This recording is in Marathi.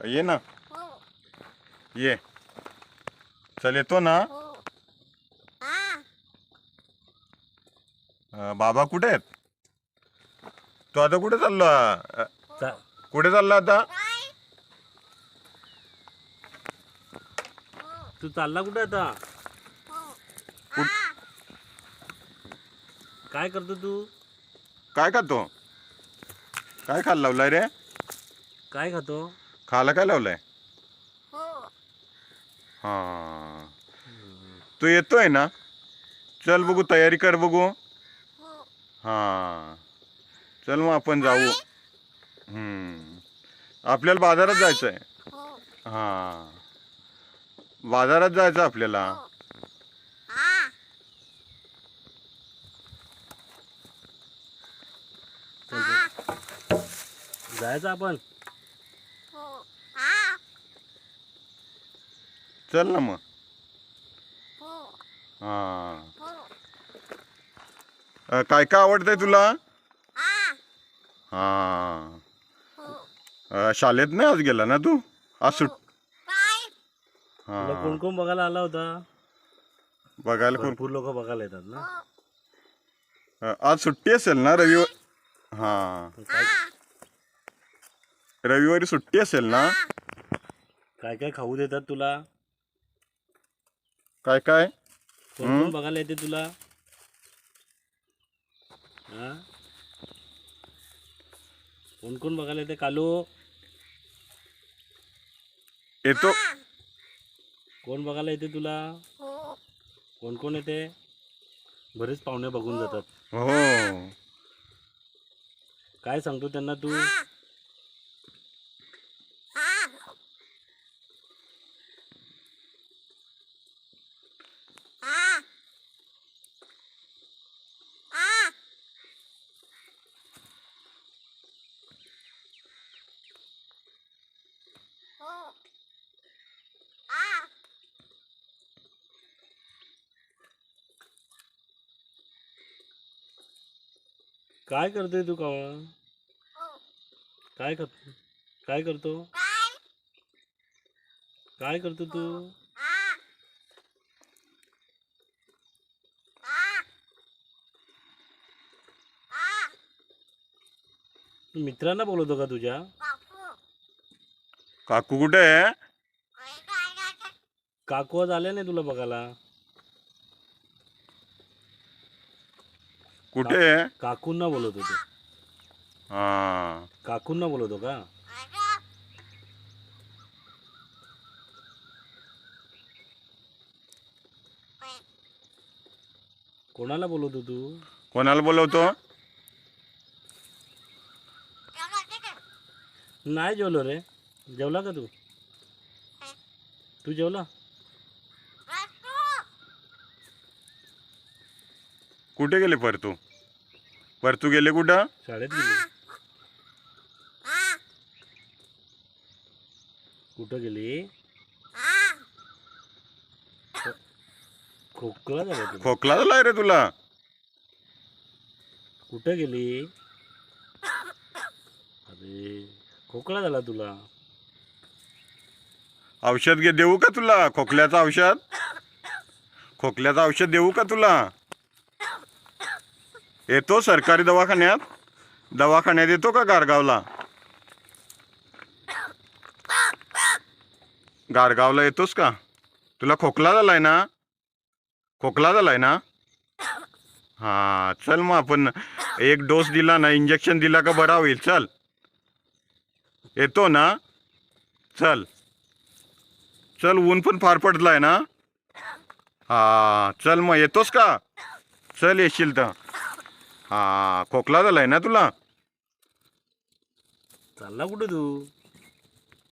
ये ना. हो ये. चल येतो ना. हो हा अं, बाबा कुठे आहेत? तू आता कुठे चाललो? अं, चा- कुठे चालला आता? काय तू चालला कुठे आता? हो हा काय करतो तू? काय खातो? काय खायला लावलाय रे? काय खातो? खायला काय लावलंय? हो. हा. तू येतोय ना? चल बघू तयारी कर बघू. हो. हा. चल मग आपण जाऊ. हम्म. आपल्याला बाजारात जायचं आहे हो. हा. बाजारात जायचं आपल्याला. हा. जायचं आपण हो हा चल ना मग. हो. हा. हो. काय काय आवडतंय तुला? हा. हा. शाळेत नाही आज गेला ना तू? आज सुट हा. कोण कोण बघायला आला होता? बघायला भरपूर लोक बघायला येतात ना? हो. आज सुट्टी असेल ना रविवार हा. हा रविवारी सुट्टी असेल ना? काय काय खाऊ देतात तुला? काय काय? कोण कोण बघायला येते तुला? हा? कोण कोण बघायला येते कालू? येतो. कोण बघायला येते तुला? हो. कोण कोण येते? बरेच पाहुणे बघून जातात. हो. काय सांगतो त्यांना तू हा हा हा हा हो हा काय करतोय तू कावळा हो. काय करतो काय करतो? काय? करतो तू? हा. मित्रांना बोलवतो का तुझ्या? काकू कुठे? आहे काकू आज आले नाही तुला बघायला. कुठे? आहे काकूंना बोलवतो तू हा. काकूंना बोलवतो का? कोणाला बोलवतो तू कोणाला बोलवतो? नाही जेवलो रे. जेवला का तू? तू जेवला? कुठे गेले परतू? परतू गेले कुठं? शाळेत गेली. कुठं गेली? खोकला झाला तुला. खोकला झालाय रे तुला. कुठं गेली? अरे खोकला झाला तुला. औषध घे देऊ का तुला? खोकल्याचं औषध? खोकल्याचं औषध देऊ का तुला? येतो सरकारी दवाखान्यात? दवाखान्यात येतो का गारगावला? गारगावला येतोस का? तुला खोकला झालाय ना? खोकला झालाय ना? हा चल मग आपण एक डोस दिला ना इंजेक्शन दिला का बरा होईल चल. येतो ना? चल. चल ऊन पण फार पडलाय ना? हा चल मग येतोस का? चल येशील तर. हा खोकला झालाय ना तुला? चालला कुठं तू?